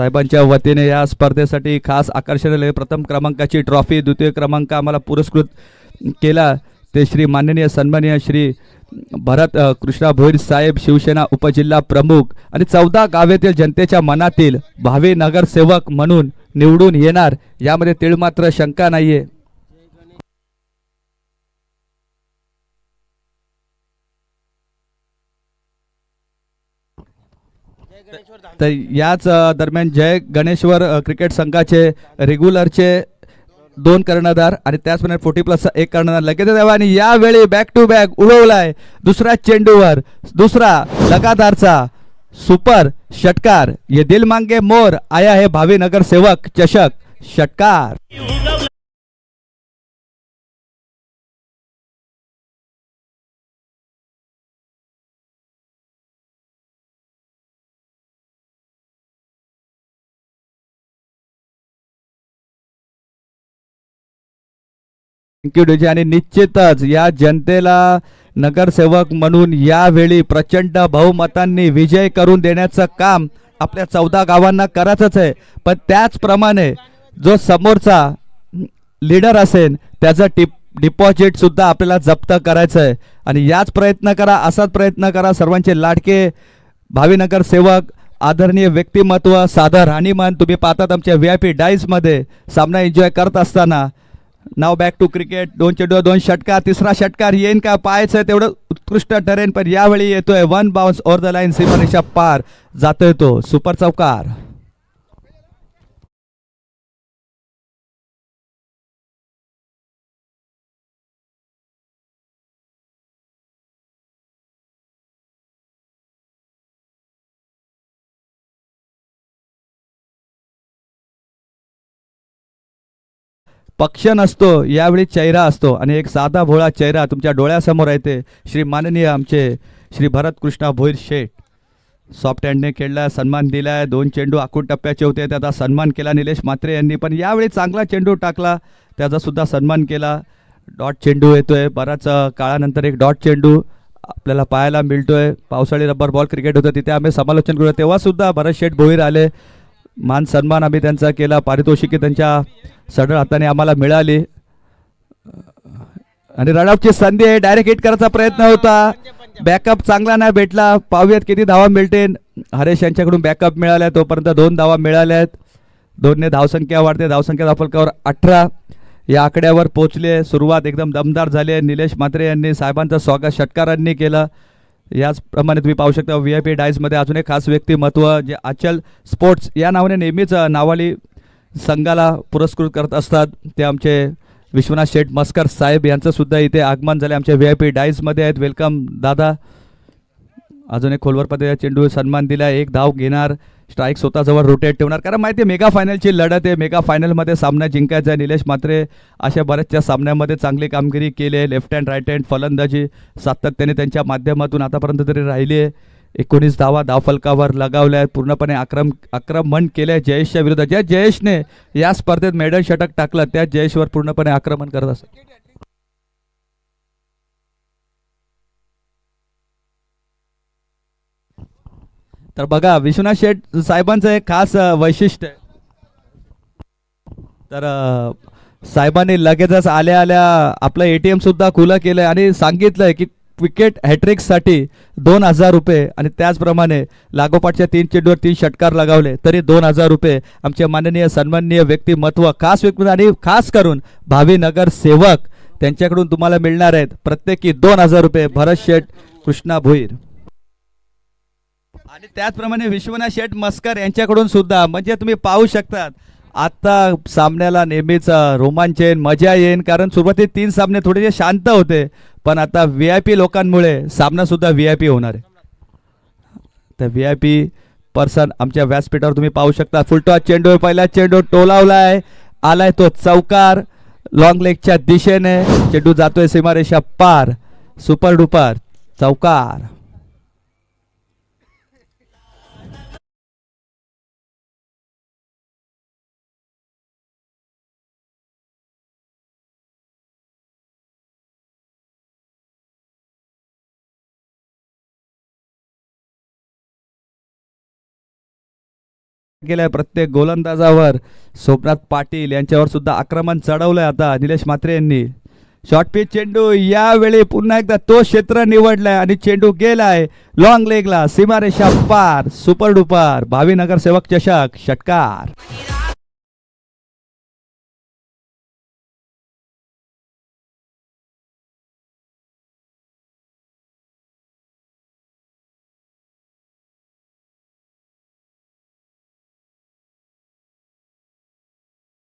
साहेबांच्या वतीने या स्पर्धेसाठी खास आकर्षण आले प्रथम क्रमांकाची ट्रॉफी द्वितीय क्रमांक आम्हाला पुरस्कृत केला. ते श्री माननीय सन्माननीय श्री भरत कृष्णा भोईर साहेब शिवसेना उपजिल्हा प्रमुख आणि चौदा गावेतील जनतेच्या मनातील भावी नगरसेवक म्हणून निवडून येणार. यामध्ये तिळमात्र शंका नाही आहे तर याच दरम्यान जय गणेश्वर क्रिकेट संघाचे रेग्युलरचे दोन कर्णधार आणि त्याचप्रमाणे फोर्टी प्लसचा एक कर्णधार. लगेच द्यावा आणि यावेळी बॅक टू बॅक उडवलाय दुसऱ्या चेंडूवर. दुसरा लगातारचा सुपर षटकार. ये दिल मांगे मोर आया है भावी नगर सेवक चषक षटकार. थँक्यू डीजे आणि निश्चितच या जनतेला नगरसेवक म्हणून यावेळी प्रचंड बहुमतांनी विजय करून देण्याचं काम आपल्या चौदा गावांना करायचंच आहे. पण त्याचप्रमाणे जो समोरचा लीडर असेल त्याचं टिप डिपॉझिट सुद्धा आपल्याला जप्त करायचं आहे आणि याच प्रयत्न करा असाच प्रयत्न करा. सर्वांचे लाडके भावीनगर सेवक आदरणीय व्यक्तिमत्व साधं राहणीमान तुम्ही पाहतात आमच्या व्ही आय पी डाईजमध्ये सामना एन्जॉय करत असताना नाव बॅक टू क्रिकेट दोन चेंडू दोन षटकार तिसरा षटकार येईन का? पाहायचं तेवढं उत्कृष्ट ठरेन पण यावेळी येतोय one bounce over the line सीमारेषा पार. जातोय तो सुपर चौकार. पक्ष नसतो यावेळी चेहरा असतो आणि एक साधा भोळा चेहरा तुमच्या डोळ्यासमोर येते. श्री माननीय आमचे श्री भरतकृष्णा भोईर शेठ. सॉफ्ट हँडने खेळला सन्मान दिलाय. दोन चेंडू आखूड टप्प्याचे होते. त्याचा सन्मान केला निलेश म्हात्रे यांनी. पण यावेळी चांगला चेंडू टाकला. त्याचासुद्धा सन्मान केला. डॉट चेंडू येतोय. बराच काळानंतर एक डॉट चेंडू आपल्याला पाहायला मिळतोय. पावसाळी रबर बॉल क्रिकेट होतं. तिथे आम्ही समालोचन करू तेव्हासुद्धा भरत शेठ भोईर आले. मान सन्मान आम्ही त्यांचा केला. पारितोषिके त्यांच्या सडळ हाताने आम्हाला मिळाली. आणि रनआउटची संधी आहे. डायरेक्ट हिट करायचा प्रयत्न होता. बॅकअप चांगला नाही भेटला. पाहूयात किती धावा मिळते हरेश यांच्याकडून बॅकअप मिळाल्या तोपर्यंत दोन धावा मिळाल्या आहेत दोनने धावसंख्या वाढते. धावसंख्या दाफलकावर अठरा या आकड्यावर पोचले सुरुवात एकदम दमदार झाली. आहे निलेश म्हात्रे यांनी साहेबांचं स्वागत षटकारांनी केलं. याचप्रमाणे तुम्ही पाहू शकता व्ही आय पी डायसमध्ये अजून एक खास व्यक्तिमत्व जे अचल स्पोर्ट्स या नावाने नेहमीच नावाली संघाला पुरस्कृत करत असतात. ते आमचे विश्वनाथ शेठ मस्कर साहेब यांचंसुद्धा इथे आगमन झाले आमच्या व्ही आय पी डाईजमध्ये आहेत. वेलकम दादा. अजून एक खोलवर पद्धतीचा चेंडू सन्मान दिला. एक धाव घेणार. स्ट्राईक स्वतःजवळ रोटेट ठेवणार. कारण माहिती आहे मेगा फायनलची लढत आहे. मेगा फायनलमध्ये सामना जिंकायचा आहे. निलेश मात्रे अशा बऱ्याचशा सामन्यामध्ये चांगली कामगिरी केली आहे. लेफ्ट हँड राईट हँड फलंदाजी सातत्याने त्यांच्या माध्यमातून आतापर्यंत तरी राहिली आहे. एकोणीस धावा धावफलकावर लगावल्या आहेत. पूर्णपणे आक्रम आक्रमण केलं आहे जयेशच्या विरोधात ज्या जयेशने या स्पर्धेत मेडल षटक टाकलं त्या जयेशवर पूर्णपणे आक्रमण करत असत. तर बघा विश्वनाथ शेठ साहेबांचं एक खास वैशिष्ट्य आहे. तर साहेबांनी लगेचच आल्या आल्या आपलं ए टी सुद्धा खुलं केलंय आणि सांगितलंय की विकेट हॅट्रिक्ससाठी दोन हजार रुपये आणि त्याचप्रमाणे लागोपाठच्या तीन चेंडूवर तीन षटकार लगावले तरी दोन हजार रुपये आमचे माननीय सन्माननीय व्यक्तिमत्व खास व्यक्ती आणि खास करून भावी नगर सेवक त्यांच्याकडून तुम्हाला मिळणार आहेत. प्रत्येकी दोन हजार रुपये. भरत शेठ कृष्णा भोईर. आणि त्याचप्रमाणे विश्वनाथ शेठ मस्कर यांच्याकडून सुद्धा म्हणजे तुम्ही पाहू शकतात आता सामन्याला नेहमीच रोमांच येईन मजा येईन कारण सुरुवातीत तीन सामने थोडेसे शांत होते पण आता व्ही आय पी लोकांमुळे सामना सुद्धा व्ही आय पी होणार आहे. तर व्ही आय पी पर्सन आमच्या व्यासपीठावर तुम्ही पाहू शकता फुलटॉस चेंडू पहिला चेंडू टोलावलाय आलाय तो चौकार लॉंग लेगच्या दिशेने चेंडू जातोय सीमारेषा पार सुपर डुपर चौकार. केलाय प्रत्येक गोलंदाजावर. सोमनाथ पाटील यांच्यावर सुद्धा आक्रमण चढवलंय आता निलेश म्हात्रे यांनी. शॉर्ट पिच चेंडू यावेळी पुन्हा एकदा तो क्षेत्र निवडलाय आणि चेंडू गेलाय लॉंग लेगला सीमारेषा पार सुपर डुपर भावी नगरसेवक चषक षटकार.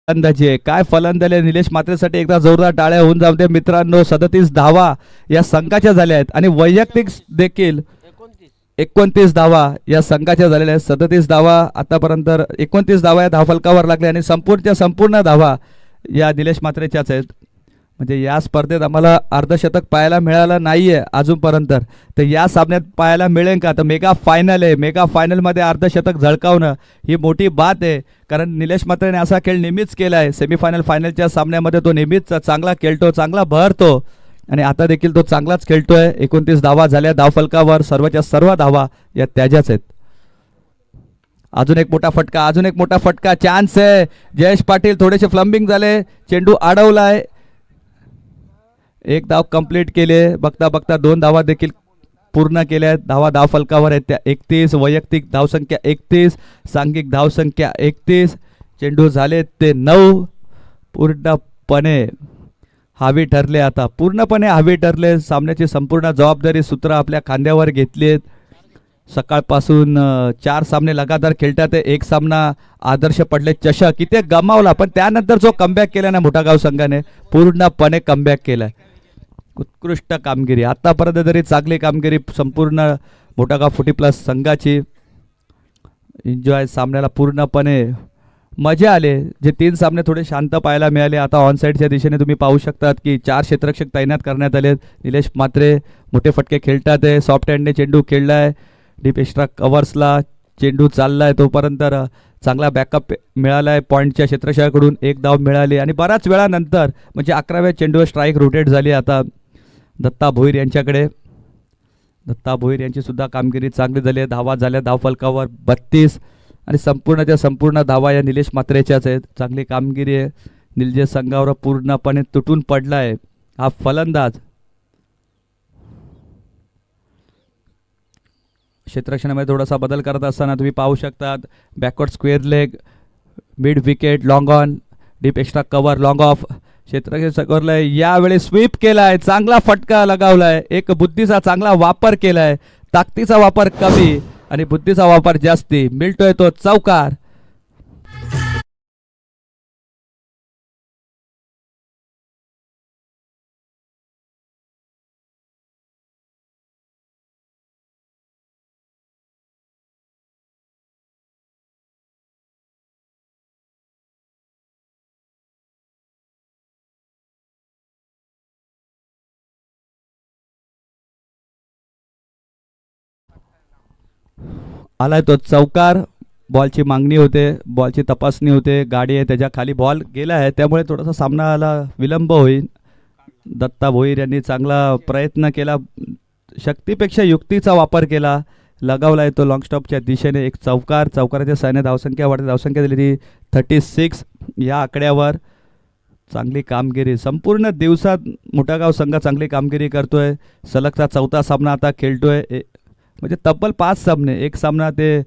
फलंदाजी आहे. काय फलंदाजी निलेश मात्रेसाठी एकदा जोरदार टाळ्या होऊन जाते दे. मित्रांनो सदतीस धावा या संघाच्या झाल्या आहेत. आणि वैयक्तिक देखील एकोणतीस धावा या संघाच्या झालेल्या आहेत. सदतीस धावा आतापर्यंत एकोणतीस धावा या धावफलकावर लागल्या आणि संपूर्णच्या संपूर्ण धावा या निलेश मात्रेच्याच आहेत. म्हणजे या स्पर्धेत आम्हाला अर्धशतक पाहायला मिळालं नाही आहे अजूनपर्यंत. तर या सामन्यात पाहायला मिळेल का? तर मेगा फायनल आहे. मेगा फायनलमध्ये अर्धशतक झळकावणं ही मोठी बात आहे. कारण निलेश मात्रेने असा खेळ नेहमीच केला आहे. सेमीफायनल फायनलच्या सामन्यामध्ये तो नेहमीच चांगला खेळतो चांगला भरतो. आणि आता देखील तो चांगलाच खेळतोय. एकोणतीस धावा झाल्या. धावफलकावर सर्वच्या सर्व धावा या त्याच्याच आहेत. अजून एक मोठा फटका अजून एक मोठा फटका. चान्स आहे. जयेश पाटील थोडेसे फ्लंबिंग झाले. चेंडू अडवलाय. एक धाव कंप्लीट केले बघता बघता दोन धावा देखील पूर्ण केल्या आहेत. धावा धाव फलकावर आहेत त्या एकतीस. वैयक्तिक धावसंख्या एकतीस. सांघिक धावसंख्या एकतीस. चेंडू झाले ते नऊ. पूर्णपणे हावी ठरले आता. पूर्णपणे हावी ठरले. सामन्याची संपूर्ण जबाबदारी सूत्र आपल्या खांद्यावर घेतली आहेत. सकाळपासून चार सामने लगातार खेळतात एक सामना आदर्श पडले. चषक इथे गमावला. पण त्यानंतर जो कमबॅक केला ना मोठागाव संघाने पूर्णपणे कमबॅक केलाय उत्कृष्ट कामगिरी. आतापर्यंत तरी चांगली कामगिरी संपूर्ण मोटागा फुटी प्लस संघाची एन्जॉय सामन्याला पूर्णपणे मजा आले. जे तीन सामने थोडे शांत पाहायला मिळाले. आता ऑन साईडच्या दिशेने तुम्ही पाहू शकतात की चार क्षेत्ररक्षक तैनात करण्यात आले. निलेश मात्रे मोठे फटके खेळतात आहे. सॉफ्ट हँडने चेंडू खेळला डीप एक्स्ट्रा कव्हर्सला चेंडू चाललाय. तोपर्यंत चांगला बॅकअप मिळाला आहे पॉईंटच्या क्षेत्रशयाकडून एक धाव मिळाली. आणि बऱ्याच वेळानंतर म्हणजे अकराव्या चेंडूवर स्ट्राईक रोटेट झाली. आता दत्ता भोईर यांच्याकडे. दत्ता भोईर यांचीसुद्धा कामगिरी चांगली झाली आहे. धावा झाल्या धावफलकावर बत्तीस. आणि संपूर्णच्या संपूर्ण धावा या निलेश मात्रेच्याच आहेत. चांगली कामगिरी आहे. निलजे संघावर पूर्णपणे तुटून पडला आहे. हा फलंदाज. क्षेत्रक्षणामध्ये थोडासा बदल करत असताना तुम्ही पाहू शकतात. Backward square leg mid wicket long on deep extra cover long off क्षेत्ररक्षण यावेळी स्वीप केलाय चांगला फटका लगावलाय. एक बुद्धीचा चांगला वापर केलाय. ताकदीचा वापर कमी आणि बुद्धीचा वापर जास्ती. मिळतोय तो चौकार. आलाय तो चौकार. बॉलची मागणी होते बॉलची तपासणी होते गाडी आहे त्याच्याखाली बॉल गेला आहे. त्यामुळे थोडासा सामनाला विलंब होईल. दत्ता भोईर यांनी चांगला प्रयत्न केला. शक्तीपेक्षा युक्तीचा वापर केला. लगावला तो लॉंग स्टॉपच्या दिशेने. एक चौकार चौकाराच्या सैन्य धावसंख्या वाढते. धावसंख्या दिली ती थर्टी सिक्स या आकड्यावर. चांगली कामगिरी. संपूर्ण दिवसात मोठागाव संघ चांगली कामगिरी करतोय. सलगचा चौथा सामना आता खेळतोय. ए- म्हणजे तब्बल पाच सामने एक सामना ते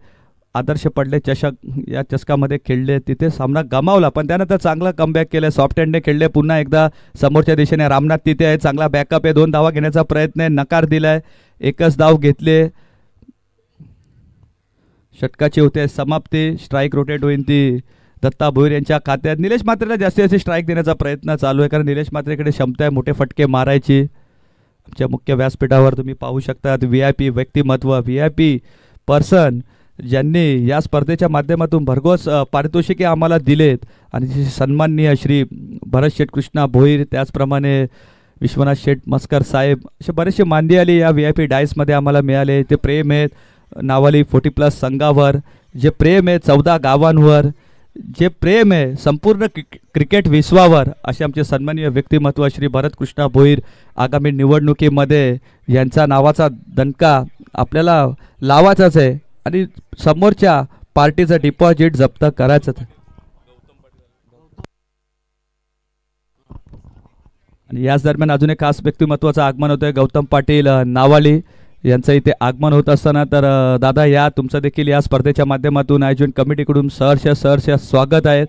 आदर्श पडले चषक या चषकामध्ये खेळले तिथे सामना गमावला. पण त्यानंतर चांगला कमबॅक केलं सॉफ्ट हँडने खेळले पुन्हा एकदा समोरच्या दिशेने रामनाथ तिथे आहे चांगला बॅकअप आहे दोन धावा घेण्याचा प्रयत्न आहे नकार दिलाय एकच धाव घेतले षटकाची होते समाप्ती स्ट्राईक रोटेट होईल ती दत्ता भोईर यांच्या खात्यात. निलेश मात्रेला जास्तीत जास्त स्ट्राईक देण्याचा प्रयत्न चालू आहे कारण निलेश मात्रेकडे क्षमता आहे मोठे फटके मारायची. आमच्या मुख्य व्यासपीठावर तुम्ही पाहू शकतात. व्ही आय पी व्यक्तिमत्व व्ही आय पी पर्सन ज्यांनी या स्पर्धेच्या माध्यमातून भरघोस पारितोषिके आम्हाला दिलेत. आणि सन्माननीय श्री भरत शेठ कृष्णा भोईर त्याचप्रमाणे विश्वनाथ शेठ मस्कर साहेब असे बरेचसे मांदियाली या व्ही आय पी डायसमध्ये आम्हाला मिळाले. ते प्रेम आहेत. नावाली फोर्टी प्लस संघावर जे प्रेम आहे चौदा गावांवर जे प्रेम आहे संपूर्ण क्रिक- क्रिकेट विश्वावर असे आमचे सन्माननीय व्यक्तिमत्व श्री भरतकृष्णा भोईर आगामी निवडणुकीमध्ये यांचा नावाचा दणका आपल्याला लावायचाच आहे आणि समोरच्या पार्टीचं डिपॉझिट जप्त करायचं आणि याच दरम्यान अजून एक खास व्यक्तिमत्वाचं आगमन होतंय गौतम पाटील नावाली. यांचं इथे आगमन होत असताना तर दादा या तुमचं देखील या स्पर्धेच्या माध्यमातून आयोजन कमिटीकडून सहर्ष सहर्ष स्वागत आहेत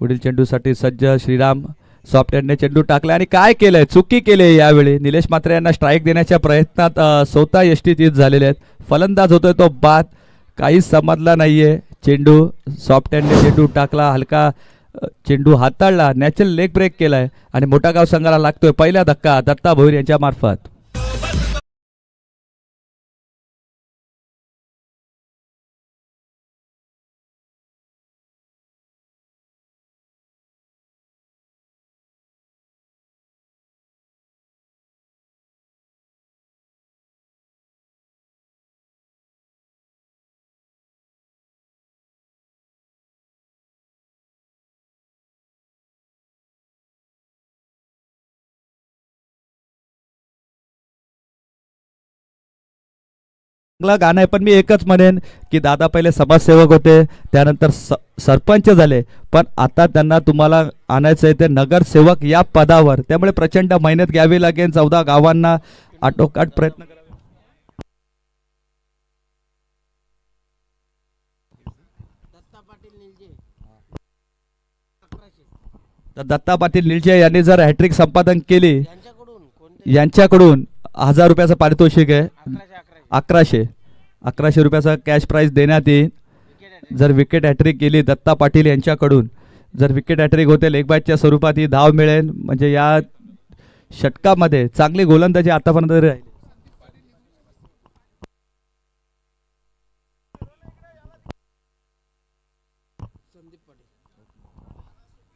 पुढील चेंडूसाठी सज्ज श्रीराम सॉफ्ट हँडने चेंडू टाकला आणि काय केलंय? चुकी केली आहे यावेळी. निलेश मात्रे यांना स्ट्राईक देण्याच्या प्रयत्नात स्वतः यष्टीत झालेले आहेत. फलंदाज होतोय तो बाद. काहीच समजला नाहीये. चेंडू सॉफ्ट हँडने चेंडू टाकला. हलका चेंडू हाताळला नॅचरल लेग ब्रेक केलाय आणि मोठा गाव संघाला लागतोय पहिला धक्का दत्ता भोईर यांच्या मार्फत. चांगलं गाणं आहे पण मी एकच म्हणेन की दादा पहिले समाजसेवक होते त्यानंतर स- सरपंच झाले. पण आता त्यांना तुम्हाला आणायचं आहे ते नगरसेवक या पदावर. त्यामुळे प्रचंड मेहनत घ्यावी लागेल. चौदा गावांना आटोकाट प्रयत्न तर दत्ता पाटील निलजे यांनी जर हॅट्रिक संपादन केली यांच्याकडून हजार रुपयाचं पारितोषिक आहे. अकराशे. अकराशे रुपयाचा कॅश प्राईज देण्यात येईल. जर विकेट हॅट्रिक केली दत्ता पाटील यांच्याकडून जर विकेट हॅट्रिक होते लेग बॅटच्या स्वरूपात ही धाव मिळेल. म्हणजे या षटकामध्ये चांगली गोलंदाजी आतापर्यंत तरी राहिली.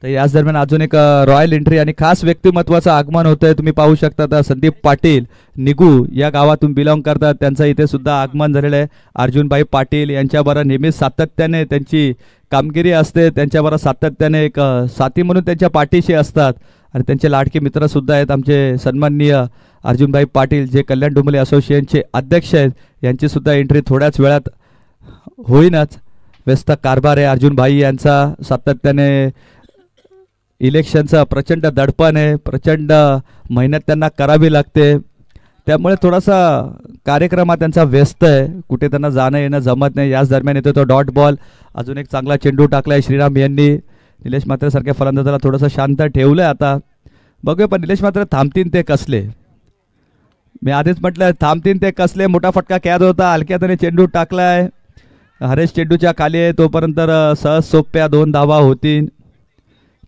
तर याच दरम्यान अजून एक रॉयल एंट्री आणि खास व्यक्तिमत्वाचं आगमन होतंय. तुम्ही पाहू शकता संदीप पाटील निगू या गावातून बिलॉंग करतात. त्यांचं इथे सुद्धा आगमन झालेलं आहे. अर्जुनभाई पाटील यांच्याबरोबर नेहमीच सातत्याने त्यांची कामगिरी असते. त्यांच्याबरोबर सातत्याने एक साथी म्हणून त्यांच्या पाठीशी असतात. आणि त्यांचे लाडके मित्रसुद्धा आहेत आमचे सन्माननीय अर्जुनभाई पाटील जे कल्याण डुंबले असोसिएशनचे अध्यक्ष आहेत. यांची सुद्धा एंट्री थोड्याच वेळात होईनच. व्यस्त कारभार आहे अर्जुनभाई यांचा. सातत्याने इलेक्शनचं प्रचंड दडपण आहे प्रचंड मेहनत त्यांना करावी लागते. त्यामुळे थोडासा कार्यक्रम हा त्यांचा व्यस्त आहे. कुठे त्यांना जाणं येणं जमत नाही. याच दरम्यान येतो तो डॉट बॉल. अजून एक चांगला चेंडू टाकला आहे श्रीराम यांनी. निलेश मात्रेसारख्या फलंदाजाला थोडंसं शांत ठेवलं आहे आता. बघूया पण निलेश मात्र थांबतीन ते कसले? मी आधीच म्हटलं थांबतीन ते कसले? मोठा फटका कॅद होता. हलक्या त्याने चेंडू टाकलाय. हरेश चेंडूच्या खाली आहे तोपर्यंत सहज सोप्या दोन धावा होतील.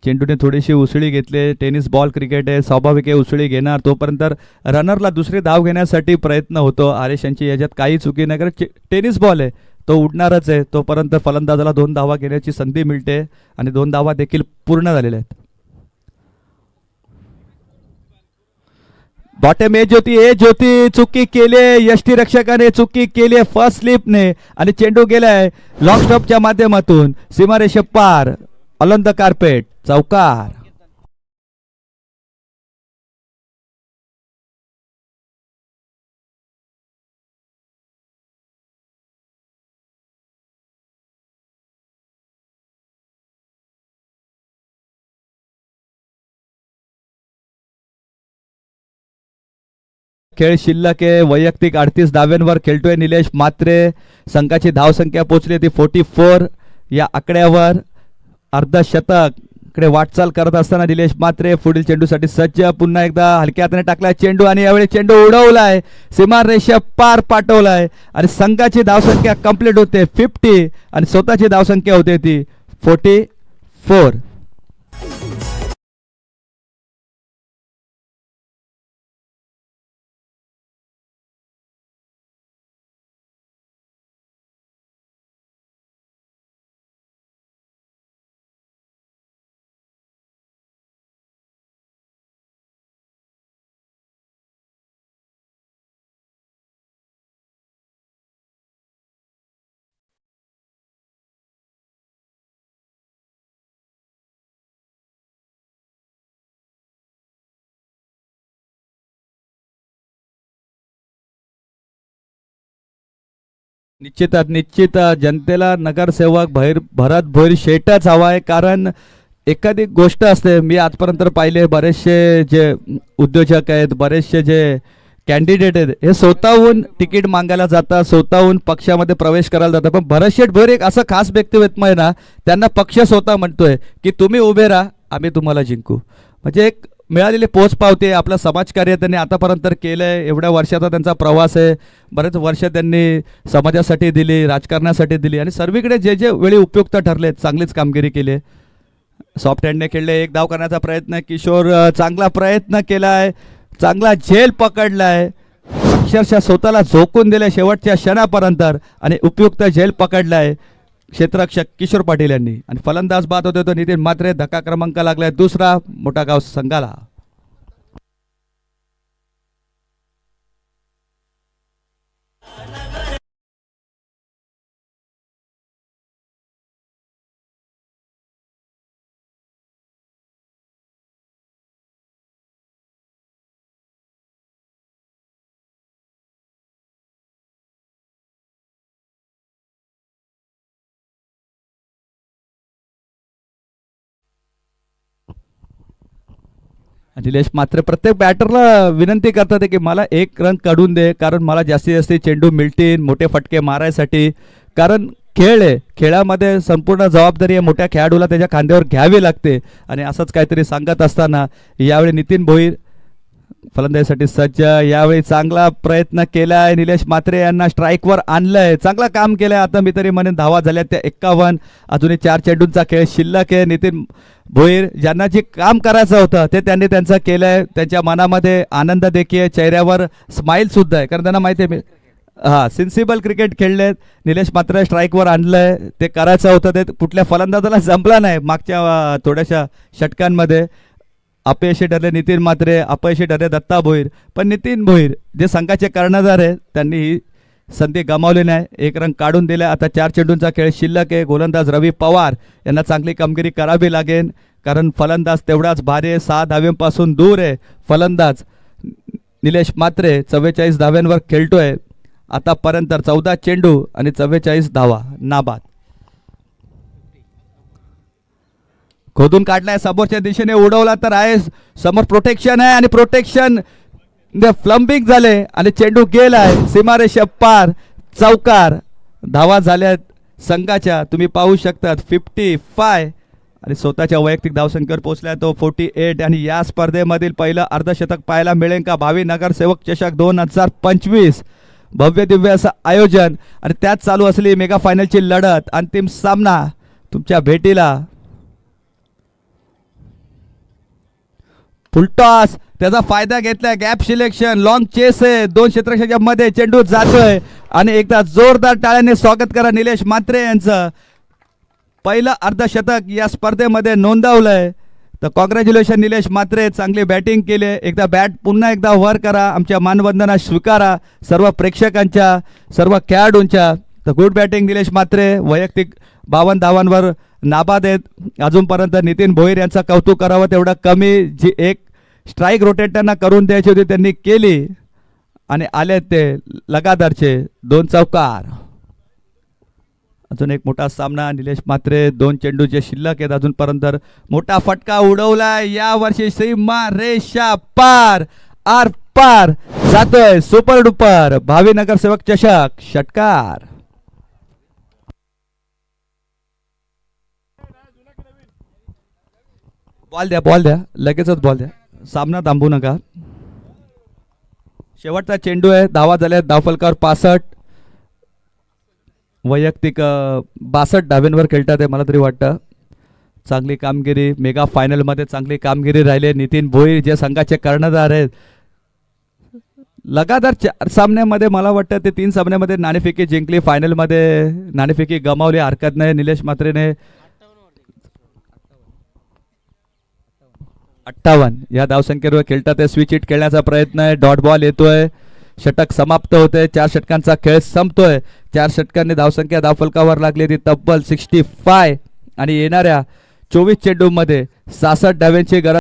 चेंडूने थोडीशी उसळी घेतली. टेनिस बॉल क्रिकेट आहे स्वाभाविक आहे उसळी घेणार. तोपर्यंत रनरला दुसरी धाव घेण्यासाठी प्रयत्न होतो. आरेश यांची याच्यात काही चुकी नाही. कारण टेनिस बॉल आहे. तो उडणारच आहे. तोपर्यंत फलंदाजाला दोन धावा घेण्याची संधी मिळते. आणि दोन धावा देखील पूर्ण झालेल्या आहेत. बॉटम ए ज्योती ए ज्योती चुकी केली. यष्टी रक्षकाने चुकी केली. फर्स्ट स्लिपने आणि चेंडू गेलाय. लॉंग स्टॉपच्या माध्यमातून. सीमारेषे पार. अलंद कार्पेट चौकार. खेळ शिल्लक आहे. वैयक्तिक अडतीस धाव्यांवर खेळतोय निलेश मात्रे संघाची धावसंख्या पोहोचली ती फोर्टी फोर या आकड्यावर अर्धशतक. कडे वाटचाल करत असताना निलेश मात्रे पुढील चेंडूसाठी सज्ज. पुन्हा एकदा हलक्या हाताने टाकलाय चेंडू आणि यावेळी चेंडू उडवलाय. सीमा रेषा पार पाठवलाय. आणि संघाची धावसंख्या कंप्लीट होते. फिफ्टी आणि स्वतःची धावसंख्या होते ती फोर्टी फोर निश्चितात निश्चित जनतेला नगरसेवक भैर भरत भोईर शेटच हवा आहे कारण एखादी गोष्ट असते मी आजपर्यंत पाहिले बरेचसे जे उद्योजक आहेत बरेचसे जे कॅन्डिडेट आहेत हे स्वतःहून तिकीट मागायला जातात स्वतःहून पक्षामध्ये प्रवेश करायला जातात पण भरत शेठ भोईर एक असं खास व्यक्तिमत्व आहे ना त्यांना पक्ष स्वतः म्हणतोय की तुम्ही उभे राहा आम्ही तुम्हाला जिंकू. म्हणजे एक मिळालेली पोच पावते आपलं समाजकार्य त्यांनी आतापर्यंत केलं आहे एवढ्या वर्षाचा त्यांचा प्रवास आहे. बरेच वर्ष त्यांनी समाजासाठी दिली राजकारणासाठी दिली आणि सर्वीकडे जे जे वेळी उपयुक्त ठरले चांगलीच कामगिरी केली. सॉफ्ट हँडने खेळले एक धाव करण्याचा प्रयत्न किशोर चांगला प्रयत्न केला आहे चांगला झेल पकडला आहे अक्षरशः स्वतःला झोकून दिले शेवटच्या क्षणापर्यंत आणि उपयुक्त झेल पकडला आहे क्षेत्ररक्षक किशोर पाटील यांनी. आणि फलंदाज बाद होते तो नितीन मात्रे धक्का क्रमांक लागलाय दुसरा मोठा गाव संघाला निलेश मात्र प्रत्येक बॅटरला विनंती करतात की मला एक रन काढून दे कारण मला जास्तीत जास्त चेंडू मिळतील मोठे फटके मारायसाठी. कारण खेळ आहे खेळामध्ये संपूर्ण जबाबदारी आहे मोठ्या खेळाडूला त्याच्या खांद्यावर घ्यावी लागते. आणि असंच काहीतरी सांगत असताना यावेळी नितीन भोईर फलंदाजीसाठी सज्ज यावेळी चांगला प्रयत्न केलाय. निलेश मात्रे यांना स्ट्राईकवर आणलंय. चांगला काम केलंय. आता मी तरी म्हणेन धावा झाल्या त्या एक्कावन्न. अजूनही चार चेंडूंचा खेळ शिल्लक आहे. नितीन भोईर ज्यांना जे काम करायचं होतं ते त्यांनी त्यांचं केलंय. त्यांच्या मनामध्ये आनंद देखील चेहऱ्यावर स्माईल सुद्धा आहे. कारण त्यांना माहिती आहे मी हा सिन्सिबल क्रिकेट खेळलेत. निलेश मात्र स्ट्राईकवर आणलंय. ते करायचं होतं. ते कुठल्या फलंदाजाला जमला नाही मागच्या थोड्याशा षटकांमध्ये. अपयशी ठरले नितीन मात्रे अपयशी ठरले दत्ता भोईर. पण नितीन भोईर जे संघाचे कर्णधार आहेत त्यांनी ही संधी गमावली नाही. एक रंग काढून दिला. आता चार चेंडूंचा खेळ. शिल्लक आहे. गोलंदाज रवी पवार यांना चांगली कामगिरी करावी लागेल. कारण फलंदाज तेवढाच भारी आहे. सहा धाव्यांपासून दूर आहे. फलंदाज निलेश मात्रे चव्वेचाळीस धाव्यांवर खेळतोय. आतापर्यंत चौदा चेंडू आणि चव्वेचाळीस धावा. नाबाद. खोदून काढलाय समोरच्या दिशेने उडवला तर आहे. समोर प्रोटेक्शन आहे आणि प्रोटेक्शन फ्लंबिंग झाले आणि चेंडू गेलाय सीमारेषा पार चौकार धावा झाल्यात संघाच्या. तुम्ही पाहू शकतात फिफ्टी फाय आणि स्वतःच्या वैयक्तिक धावसंख्येवर पोहोचलाय तो फोर्टी एट आणि या स्पर्धेमधील पहिलं अर्धशतक पाहायला मिळेल का? भावी नगरसेवक चषक दोन हजार पंचवीस. भव्य दिव्य असं आयोजन. आणि त्यात चालू असली मेगा फायनलची लढत. अंतिम सामना तुमच्या भेटीला. फुलटॉस त्याचा फायदा घेतलाय गॅप सिलेक्शन. लॉंग चेस आहे. दोन क्षेत्रक्षाच्या मध्ये चेंडू जातोय. आणि एकदा जोरदार टाळ्याने स्वागत करा निलेश मात्रे यांचं. पहिलं अर्धशतक या स्पर्धेमध्ये नोंदवलंय. तर कॉंग्रॅच्युलेशन निलेश मात्रे चांगली बॅटिंग केली. एकदा बॅट पुन्हा एकदा वर करा. आमच्या मानवंदना स्वीकारा. सर्व प्रेक्षकांच्या सर्व खेळाडूंच्या. तर गुड बॅटिंग निलेश मात्रे. वैयक्तिक बावन्न धावांवर नाबाद आहेत. अजूनपर्यंत नितीन भोईर यांचं कौतुक करावं तेवढं कमी जी एक स्ट्राईक रोटेट त्यांना करून द्यायची होती त्यांनी केली. आणि आले ते लगातारचे दोन चौकार. अजून एक मोठा सामना निलेश मात्रे दोन चेंडूचे शिल्लक आहेत अजूनपर्यंत मोठा फटका उडवला या वर्षी सीमा रेषा पार आर पार. जातोय सुपर डुपर. भावी नगरसेवक चषक षटकार. बॉल द्या बॉल द्या. लगेचच बॉल द्या. सामना थांबू नका. शेवटचा चेंडू आहे. धावा झाल्या धावफलकावर पासष्ट. वैयक्तिक बासष्ट डाव्यांवर खेळतात आहे मला तरी वाटतं. चांगली कामगिरी. मेगा फायनलमध्ये चांगली कामगिरी राहिली नितीन भोईर जे संघाचे कर्णधार आहेत. लगातार चार सामन्यामध्ये मला वाटतं ते तीन सामन्यामध्ये नाणेफेकी जिंकली. फायनलमध्ये नाणेफेकी गमावली. हरकत नाही. निलेश मात्रेने अठ्ठावन्न. या धावसंख्येवर खेळतात ते. स्विच हिट खेळण्याचा प्रयत्न आहे. डॉट बॉल येतोय. षटक समाप्त होते चार षटकांचा खेळ संपतोय. चार षटकांनी धावसंख्या धावफलकावर लागली ती तब्बल सिक्स्टी फाय आणि येणाऱ्या चोवीस चेंडूमध्ये सासष्ट डाव्यांची गरज